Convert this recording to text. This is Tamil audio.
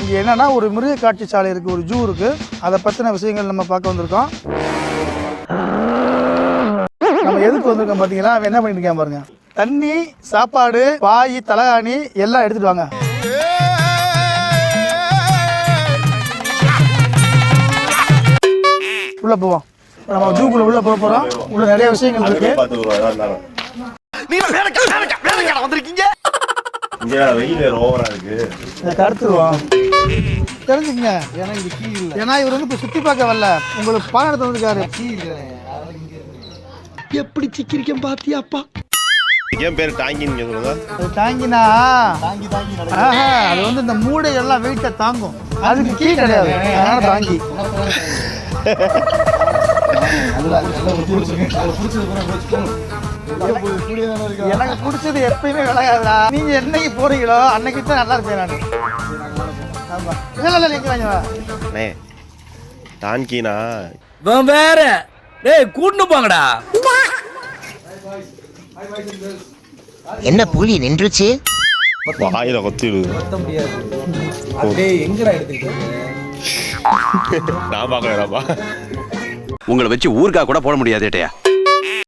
இங்கே என்னன்னா ஒரு மிருக காட்சி சாலை இருக்குது ஒரு ஜூ இருக்குது அதை பற்றின விஷயங்கள் நம்ம பார்க்க வந்திருக்கோம். நம்ம எதுக்கு வந்திருக்கோம் பார்த்தீங்கன்னா அவன் என்ன பண்ணிட்டு இருக்கான் பாருங்க. தண்ணி சாப்பாடு பாய் தலகாணி எல்லாம் எடுத்துட்டு வாங்க. உள்ள போவோம். நம்ம ஜூக்குள்ள உள்ள போக போறோம். உள்ள நிறைய விஷயங்கள் இருக்கு. இருந்தாலும். இங்க வெயில் வேற ஓவரா இருக்கு. கருத்துருவோம் தெரிஞ்சுக்கங்க. ஏன்னா இது கீ இல்லை. ஏன்னா இவர் வந்து இப்போ சுற்றி பார்க்க வரல. உங்களுக்கு பாடம் எடுத்து வந்திருக்காரு. கீ எப்படி சிக்கிரிக்கம் பாத்தியாப்பா ஏன் பேர் டாங்கின்னு சொல்லுங்க. அது தாங்கினா ஆஹா அது வந்து இந்த மூடை எல்லாம் வெயிட்டை தாங்கும். அதுக்கு கீ கிடையாது. அதனால தாங்கி எனக்கு பிடிச்சது எப்பயுமே விளையாதுடா நீங்க என்னைக்கு போறீங்களோ அன்னைக்கு தான் நல்லா இருப்பேன் நான். இவன் வேற. டேய் கூட்டு போங்கடா. என்ன புலி நின்றுச்சு? வாயில எடுத்துக்கிட்டு நான் பார்க்கலப்பா உங்களை வச்சு ஊருக்கா கூட போட முடியாது ஏட்டையா